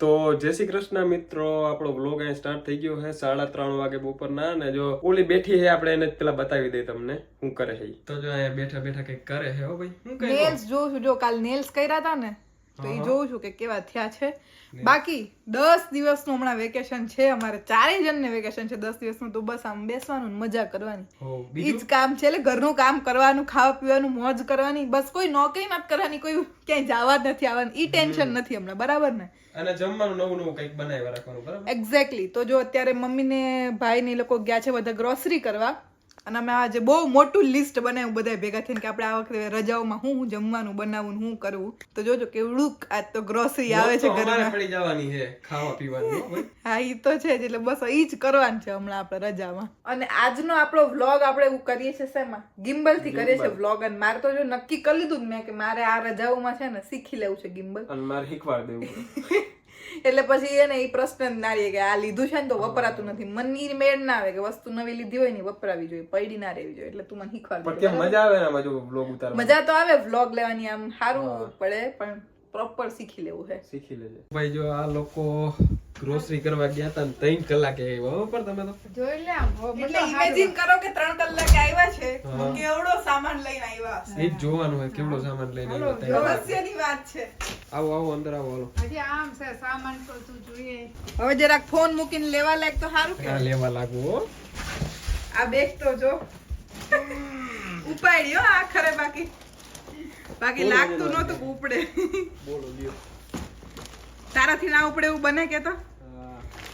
તો જય શ્રી કૃષ્ણ મિત્રો આપણો બ્લોગ અહીં સ્ટાર્ટ થઈ ગયો છે સાડા ત્રણ વાગે બપોરના ને જો ઓલી બેઠી છે આપણે એને પેલા બતાવી દઈએ તમને શું કરે છે તો જો અહીંયા બેઠા બેઠા કંઈક કરે છે હો ભાઈ શું કરે નેલ્સ જોઉં છું જો કાલ નેલ્સ કર્યા હતા ને તો એ જોઉં છું કે કેવા થયા છે. બાકી દસ દિવસનું હમણાં વેકેશન છે અમારે ચારેય જણને વેકેશન છે દસ દિવસનું તો બસ આમ બેસવાનું મજા કરવાની. ઈ જ કામ છે એટલે ઘરનું કામ કરવાનું ખાવા પીવાનું મોજ કરવાની બસ કોઈ નોકરી નથી કરવાની કોઈ ક્યાંય જવા જ નથી આવવાનું ઈ ટેન્શન નથી હમણાં બરાબર ને? અને જમવાનું નવું નવું કંઈક બનાવી રાખવાનું બરાબર? એક્ઝેક્ટલી તો જો અત્યારે મમ્મી ને ભાઈ ને લોકો ગયા છે બધા ગ્રોસરી કરવા. અને અમે આજે બહુ મોટું લિસ્ટ બનાવ્યું બધા ભેગા થઈને કે આપણે આ વખતે રજાઓમાં હું હું જમવાનું બનાવવું હું કરવું તો જોજો કેવડું આજ તો ગ્રોસરી આવે છે ઘરમાં. પડી જવાની છે ખાવા પીવાની. હા? ઈ તો છે જ એટલે બસ ઈ જ કરવાનું છે હમણાં આપણે રજામાં. અને આજનો આપણો વ્લોગ આપણે એવું કરીએ છીએ શેમાં? ગિમ્બલથી કરીએ છીએ વ્લોગ અને મારે તો જો નક્કી કરી લીધું જ મેં કે મારે આ રજાઓમાં છે ને શીખી લેવું છે ગિમ્બલ. અને મારે શીખવાડ દેવું એટલે પછી એને એ પ્રશ્ન જ ના રહે કે આ લીધું છે ને તો વપરાતું નથી. મનની મેળ ના આવે કે વસ્તુ નવી લીધી હોય ને વપરાવી જોઈએ પડી ના રહેવી જોઈએ. એટલે તું મને શીખવાડ મજા આવે મજા તો આવે વ્લોગ લેવાની આમ સારું પડે પણ પ્રોપર શીખી લેવું છે શીખી લેજે. ભાઈ જો આ લોકો ગ્રોસરી કરવા ગયા તા ને ત્રણ કલાકે આવ્યા પણ તમે તો જોઈ લે એટલે ઇમેજિન કરો કે ત્રણ કલાકે આવ્યા છે કેવડો સામાન લઈને આવ્યા એ જોવાનું હોય કેવડો સામાન લઈને આવ્યા રહસ્યની વાત છે. આવો આવો અંદર આવો હાલો. હજી આમ છે સામાન તો તું જોઈએ. હવે જરાક ફોન મૂકીને લેવા લાયક તો સારું કે? લેવા લાગુ આ બેગ તો જો. ઉપાડ્યો આ ખરે બાકી. બાકી લાગતું. નહોતું ઉપડે. બોલો લ્યો. તારાથી ના ઉપડે એવું બને કે તો?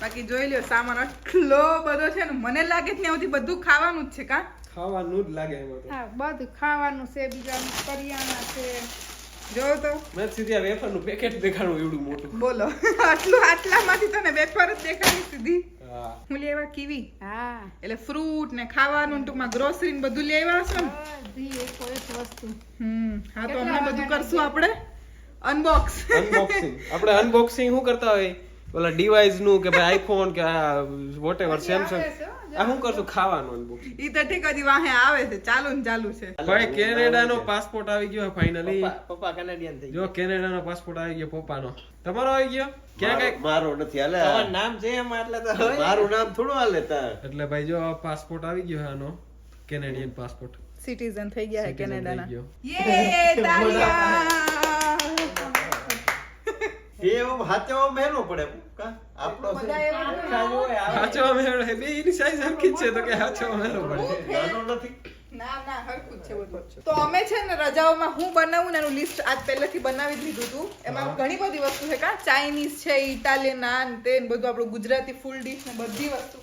બાકી જોઈ લ્યો સામાન આટલો બધો છે ને મને લાગે છે ને બધું ખાવાનું જ છે કા? ખાવાનું જ લાગે એમાં હા બધું ખાવાનું છે બીજા કરિયાણા છે જો તો? મેં સીધી આ વેફરનું પેકેટ દેખાડું એવડું મોટું. બોલો. આટલું આટલામાંથી તને વેફર જ દેખાડી સીધી? હા. લેવા કીવી હા એટલે ફ્રૂટ ને ખાવાનું ને ટૂંકમાં ગ્રોસરી ને બધું લેવા છો ને? બધી એકો એક વસ્તુ. હમ હા તો હમણાં બધું કરશું આપણે. અનબોક્સ અનબોક્સિંગ આપણે અનબોક્સિંગ શું કરતા હોય? ઓલા ડિવાઇસનું કે ભાઈ આઈફોન કે આ વોટેવર સેમસંગ આ હું કરશું ખાવાનું અનબોક્સિંગ ઈ તો ઠીક હજી વાહે આવે છે ચાલુ ને ચાલુ છે. ભાઈ કેનેડા નો પાસપોર્ટ આવી ગયો ફાઇનલી પપ્પા કેનેડિયન થઈ જો કેનેડા નો પાસપોર્ટ આવી ગયો પપ્પા નો તમારો આવી ગયો? ક્યાં કઈ મારો નથી હાલે. તમારું નામ છે એમાં એટલે તો મારું નામ થોડું હાલે તાર. એટલે ભાઈ જો પાસપોર્ટ આવી ગયો આનો. કેનેડિયન પાસપોર્ટ સિટીઝન થઈ ગયા હે કેનેડાના યે તાલિયા એવું હાચવવા મહેલું પડે કા? આપણો છે. બધા એવા આખા જો હોય, આવે. હાચો મેળો હે બે સાઈઝ હરખી છે તો કે હાચો મેળો પડે. નાનો નથી. ના ના હરખું જ છે બધું તો અમે છે ને રજાઓમાં હું બનાવું ને એનું લિસ્ટ આજ પહેલેથી બનાવી જ લીધું હતું એમાં ઘણી બધી વસ્તુ છે કા? ચાઇનીઝ છે ઇટાલિયન આન તે બધું આપણું ગુજરાતી ફૂલ ડીશ ને બધી વસ્તુ.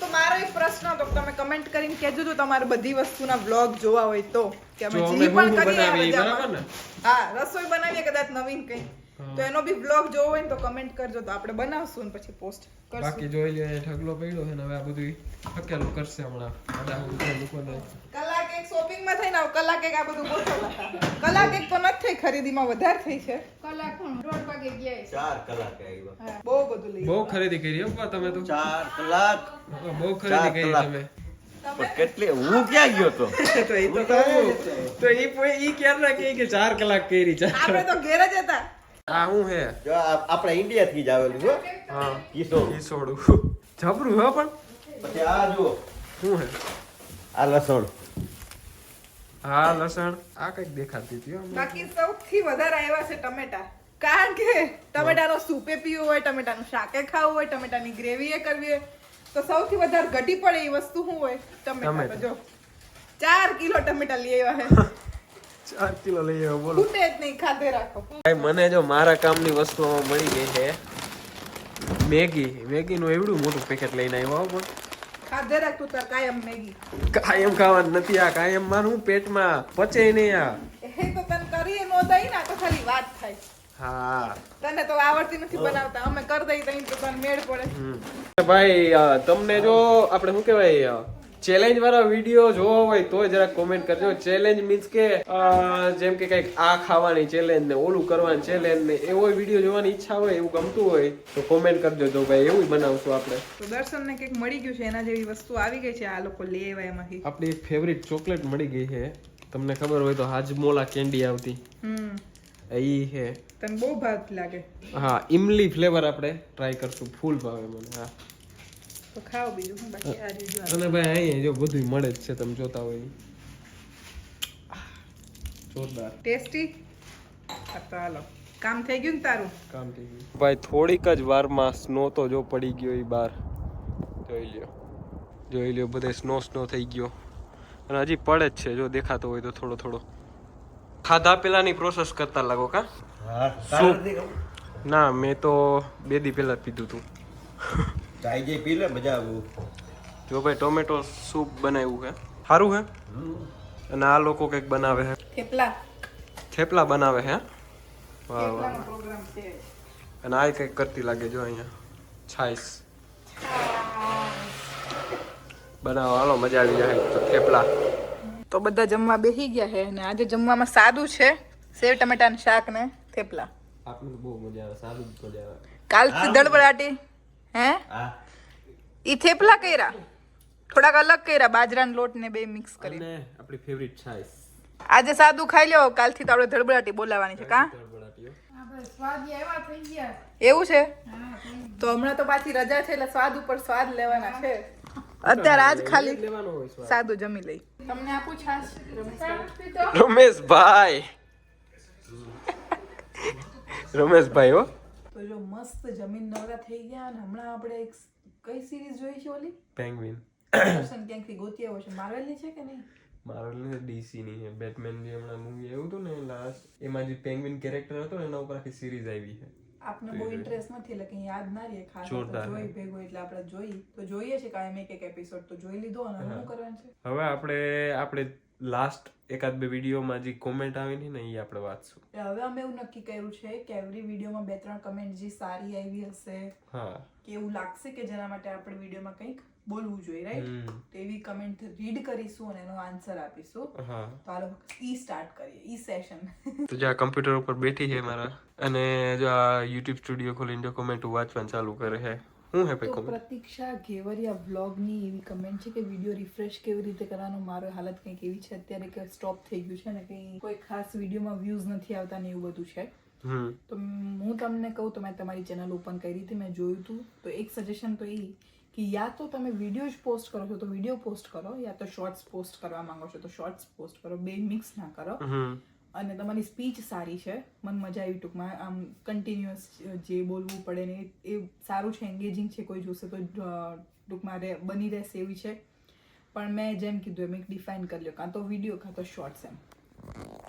તો મારો એક પ્રશ્ન હતો તમે કમેન્ટ કરીને કહેજો તો તમારે બધી વસ્તુના વ્લોગ જોવા હોય તો. કે અમે જે પણ કરીએ? હા રસોઈ બનાવીએ કદાચ નવીન કંઈ. તો એનો બી બ્લોગ જોવો હોય ને તો કમેન્ટ કરજો. તો આપણે બનાવશું ને પછી પોસ્ટ બાકી જોઈ લે ઢગલો પડ્યો છે ને હવે આ બધું હકેલું કરશે હમણાં. બધા લોકોને. કલાક એક શોપિંગમાં થઈને આવ. કલાક એક આ બધું ગોઠવતા કલાક એક તો નથી થઈ ખરીદીમાં વધારે થઈ છે. કલાક પણ દોઢ વાગે ગયા છે. ચાર કલાકે આવ્યો. બહુ બધું લઈ બહુ ખરીદી કરી હો બા તમે તો. ચાર કલાક. બહુ ખરીદી કરી. તમે. કેટલી હું ક્યાં ગયો તો? તો ઈ તો કહું. તો એ પોઈ- ઈ કે ચાર કલાક કરી ચાર આપણે તો ઘેર જ હતા. આ હું હે? જો આપણે ઇન્ડિયા થી જ આવેલું છો હા. કિસો ઈ જબરું હો પણ. પછી આ જો શું હે? આ લસણ. હા લસણ. આ કંઈક દેખાતી હતી બાકી સૌથી વધારે આવ્યા છે ટમેટા. કારણ કે ટમેટાનો સૂપે પીવું હોય ટમેટાનું શાકે ખાવું હોય ટમેટાની ગ્રેવી એ કરવી હોય. તો સૌથી વધારે ઘટી પડે એ વસ્તુ શું હોય? ટમેટા. ટમેટા. જો ચાર કિલો ટમેટા લઈ આવ્યા છે ચાર કિલો લઈ આવ્યો બોલો. ખૂટે જ નહીં ખાધે રાખો. ભાઈ મને જો મારા કામની વસ્તુ મળી ગઈ છે. મેગી મેગી નું એવડું મોટું પેકેટ લઈને આવ્યો હો પણ. ખાધે રાખ તું તાર કાયમ મેગી. કાયમ ખાવાનું નથી આ કાયમમાં હું પેટમાં પચે નહીં આ. એ તો તને કરીએ નો દઈ ના તો ખાલી વાત થાય. હા. તને તો આવડતી નથી બનાવતા અમે કરી દઈ તો તને મેળ પડે. ભાઈ તમને જો આપણે શું કહેવાય ચેલેન્જ વાળા વીડિયો જોવો હોય તો જરા કોમેન્ટ કરજો. ચેલેન્જ મીન્સ કે જેમ કે કંઈક આ ખાવાની ચેલેન્જ ને ઓલું કરવાની ચેલેન્જ ને એવો વીડિયો જોવાની ઈચ્છા હોય એવું ગમતું હોય તો કોમેન્ટ કરજો. તો ભાઈ એવું બનાવશું આપણે. તો દર્શનને કંઈક મળી ગયું છે એના જેવી વસ્તુ આવી ગઈ છે આ લોકો લે આવ્યા એમાંથી. આપણી એક ફેવરિટ ચોકલેટ મળી ગઈ છે. તમને ખબર હોય તો હાજમોલા કેન્ડી આવતી. હમ. ઈ હે તને બહુ ભાત લાગે. હા ઇમલી ફ્લેવર આપણે ટ્રાય કરશું ફૂલ ભાવે મને હા. તો ખાઓ બીજું હું બાકી આ રીજું અને ભાઈ અહીંયા જો બધું મળે જ છે તમે જોતા હોય જોરદાર. ટેસ્ટી? હાલો. કામ થઈ ગયું ને તારું? કામ થઈ ગયું. ભાઈ થોડીક જ વારમાં સ્નો તો જો પડી ગયો એ બહાર જોઈ લ્યો. જોઈ લ્યો બધે સ્નો સ્નો થઈ ગયો. અને હજી પડે જ છે જો દેખાતો હોય તો થોડો થોડો. ખાધા પેલાની પ્રોસેસ કરતા લાગો કા? ના મેં તો બે દી પહેલા જ પીધું હતું ચાય જે પી લે મજા આવું. જો ભાઈ ટોમેટો સૂપ બનાવ્યું છે. સારું છે? અને આ લોકો કંઈક બનાવે છે. થેપલા. થેપલા બનાવે છે વાહ વાહ અને આ કંઈક કરતી લાગે જો અહીંયા. છાઈસ. બનાવો હાલો મજા આવી જાય. તો થેપલા. તો બધા જમવા બેસી ગયા છે અને આજે જમવામાં સાદું છે. સેવ ટમેટાનું શાક ને થેપલા. આપણને બહુ મજા આવે સાદું જ મજા આવે કાલથી દળબડાટી. હે? એ ઈ થેપલા કર્યા. થોડાક અલગ કર્યા બાજરાના લોટ ને બે મિક્સ કરી આપણી ફેવરિટ છાઈસ આજે સાદું ખાઈ લ્યો કાલથી તો આપણે ધડબડાટી બોલાવાની છે કા? એવા થઈ ગયા. એવું છે? તો હમણાં તો પાછી રજા છે એટલે સ્વાદ ઉપર સ્વાદ લેવાના છે. અત્યારે આજ ખાલી લેવાનો સાદું જમી લઈ. તમને આપું છાશ રમેશભાઈ. રમેશભાઈ હો. તો જો મસ્ત જમીન નવરા થઈ ગયા અને હમણાં આપણે એક કઈ સિરીઝ જોઈ છે ઓલી? પેંગ્વિન ક્યાંકથી ગોતી આવ્યો છે. માર્વેલની છે કે નહીં? મારો ડીસી ની છે. બેટમેન જે હમણાં મૂવી આવ્યું હતું ને લાસ્ટ એમાં જે પેંગ્વિન કેરેક્ટર હતો ને એના ઉપર આખી સિરીઝ આવી છે. આપને બહુ ઇન્ટરેસ્ટ નથી એટલે કંઈ યાદ ના રહે ખાસ. જોઈ ભેગો એટલે આપણે જોઈ. તો જોઈએ છે કાયમ એક એક એપિસોડ તો જોઈ લીધો અને શું કરવાનું છે? હવે આપણે આપણે લાસ્ટ એકાદ બે વિડીયોમાં જે કોમેન્ટ આવે ને એ આપણે વાંચશું. હવે અમે એવું નક્કી કર્યું છે કે એવરી વિડીયોમાં બે ત્રણ કમેન્ટ જે સારી આવી હશે હા. કે એવું લાગશે કે જેના માટે આપણે વિડીયોમાં કંઈક બોલવું જોઈએ રાઈટ. તો એવી કમેન્ટ રીડ કરીશું અને એનો આન્સર આપીશું. હા. તો હાલો ઈ સ્ટાર્ટ કરીએ ઈ સેશન તો જો આ કમ્પ્યુટર ઉપર બેઠી છે મારા અને જો આ યુટ્યુબ સ્ટુડિયો ખોલીને જો કોમેન્ટ વાંચવાનું ચાલુ કરે છે. શું હે ભાઈ કોમેન્ટ પ્રતીક્ષા ઘેવરિયા વ્લોગની એવી કમેન્ટ છે કે વીડિયો રિફ્રેશ કેવી રીતે કરવાનો? મારો હાલત કંઈક એવી છે અત્યારે કે સ્ટોપ થઈ ગયું છે ને કંઈ કોઈ ખાસ વિડીયોમાં વ્યૂઝ નથી આવતા ને એવું બધું છે. તો હું તમને કહું તો મેં તમારી ચેનલ ઓપન કરી હતી મેં જોયું હતું તો એક સજેશન તો એ કે યા તો તમે વીડિયો જ પોસ્ટ કરો છો તો વીડિયો પોસ્ટ કરો યા તો શોર્ટ્સ પોસ્ટ કરવા માંગો છો તો શોર્ટ્સ પોસ્ટ કરો બે મિક્સ ના કરો. અને તમારી સ્પીચ સારી છે મને મજા આવી ટૂંકમાં. આમ કન્ટિન્યુઅસ જે બોલવું પડે ને એ- સારું છે એન્ગેજિંગ છે કોઈ જોશે તો ટૂંકમાં રે બની રહેશે એવી છે. પણ મેં જેમ કીધું એમ એક ડિફાઇન કરી લ્યો કાં તો વીડિયો કાં તો શોર્ટ્સ એમ.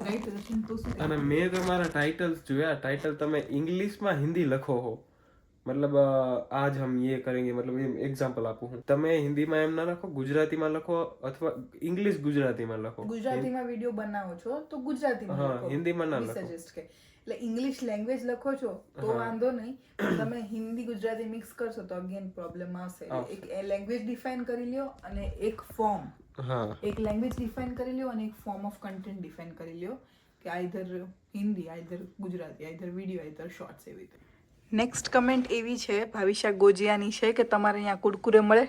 રાઈટ અને મેં તમારા ટાઇટલ્સ જોયા. ટાઇટલ તમે ઇંગ્લિશમાં હિન્દી લખો હો. મતલબ આજ હમ યે કરેંગે મતલબ એમ એક્ઝામ્પલ આપું હું તમે હિન્દીમાં એમ ના લખો ગુજરાતીમાં લખો અથવા ઇંગ્લિશ ગુજરાતીમાં લખો ગુજરાતીમાં વીડિયો બનાવો છો તો ગુજરાતીમાં હા. હિન્દીમાં ના લખો. સજેસ્ટ કે એટલે ઇંગ્લિશ લેંગ્વેજ લખો છો તો વાંધો નહીં તમે હિન્દી ગુજરાતી મિક્સ કરશો તો અગેન પ્રોબ્લેમ આવશે એક લેંગ્વેજ ડિફાઇન કરી લ્યો અને એક ફોર્મ હા એક લેંગ્વેજ ડિફાઇન કરી લ્યો અને એક ફોર્મ ઓફ કન્ટેન્ટ ડિફાઇન કરી લ્યો કે either Hindi either Gujarati either video either shorts એવી રીતે નેક્સ્ટ કમેન્ટ એવી છે ભાવિશા ગોજિયાની છે કે તમારે અહીંયા કુરકુરે મળે?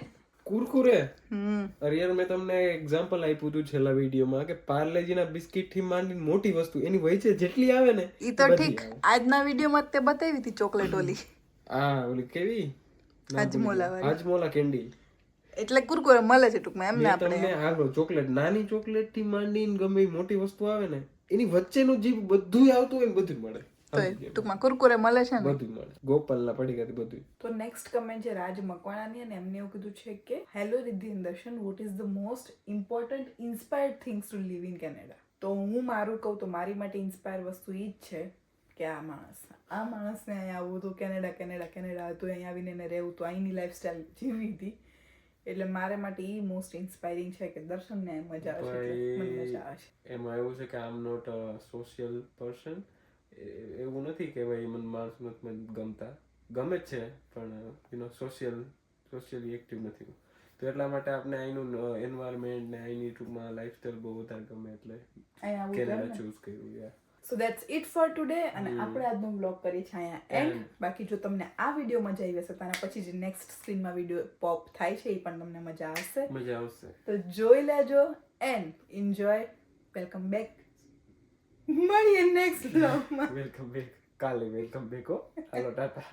કુરકુરે? હમ. અરે યાર મેં તમને એક્ઝામ્પલ આપ્યું હતું છેલ્લા વિડીયોમાં કે પાર્લેજીના બિસ્કિટથી માંડીને મોટી વસ્તુ એની વચ્ચે જેટલી આવે ને ઈ તો ઠીક. આજના વિડીયોમાં તે બતાવી હતી ચોકલેટ ઓલી. હા ઓલી કેવી? હાજમોલા. હાજમોલા કેન્ડી. એટલે કુરકુરે મળે છે ટૂંકમાં એમને આપણે. તમને આગળ ચોકલેટ નાની ચોકલેટથી માંડીને ગમે એ મોટી વસ્તુ આવે ને એની વચ્ચેનું જે બધું આવતું હોય બધું મળે. તો ટૂંકમાં કુરકુરે મળે છે ને? બધું મળે. ગોપાલના પડીકાથી બધું. તો નેક્સ્ટ કમેન્ટ છે રાજ મકવાણાની અને એમને એવું કીધું છે કે hello Riddhi Darshan what is the most important inspired things to live in Canada તો હું મારું કહું તો મારી માટે ઇન્સ્પાયર વસ્તુ એ જ છે કે આ માણસ. આ માણસને અહીંયા આવવું હતું કેનેડા કેનેડા કેનેડા હતું અહીંયા આવીને એને રહેવું હતું. અહીંની લાઈફસ્ટાઈલ જીવી હતી. એટલે મારે માટે એ મોસ્ટ ઇન્સ્પાયરિંગ છે કે દર્શનને મજા આવે છે મને મજા આવશે છે. એમાં એવું છે કે I am not a social person એવું નથી કે ભાઈ મને માણસ નથી ગમતા. ગમે જ છે પણ યુ સોશિયલ સોશિયલી એક્ટિવ નથી. તો એટલા માટે આપણે અહીંનું એન્વાયરમેન્ટ ને અહીંની ટૂંકમાં લાઈફસ્ટાઈલ બહુ વધારે ગમે એટલે કેનેડા ચૂઝ કર્યું યાર so that's it for today અને આપણે આજનો બ્લોગ કરીએ છીએ અહીંયા એન્ડ બાકી જો તમને આ વીડિયો મજા આવી હશે તો પછી જે નેક્સ્ટ સ્ક્રીનમાં વીડિયો પોપ થાય છે એ પણ તમને મજા આવશે. મજા આવશે. તો જોઈ લેજો એન્ડ એન્જોય વેલકમ બેક મળીએ નેક્સ્ટ બ્લોગમાં વેલકમ બેક કાલે વેલકમ બેક હો હાલો ટાટા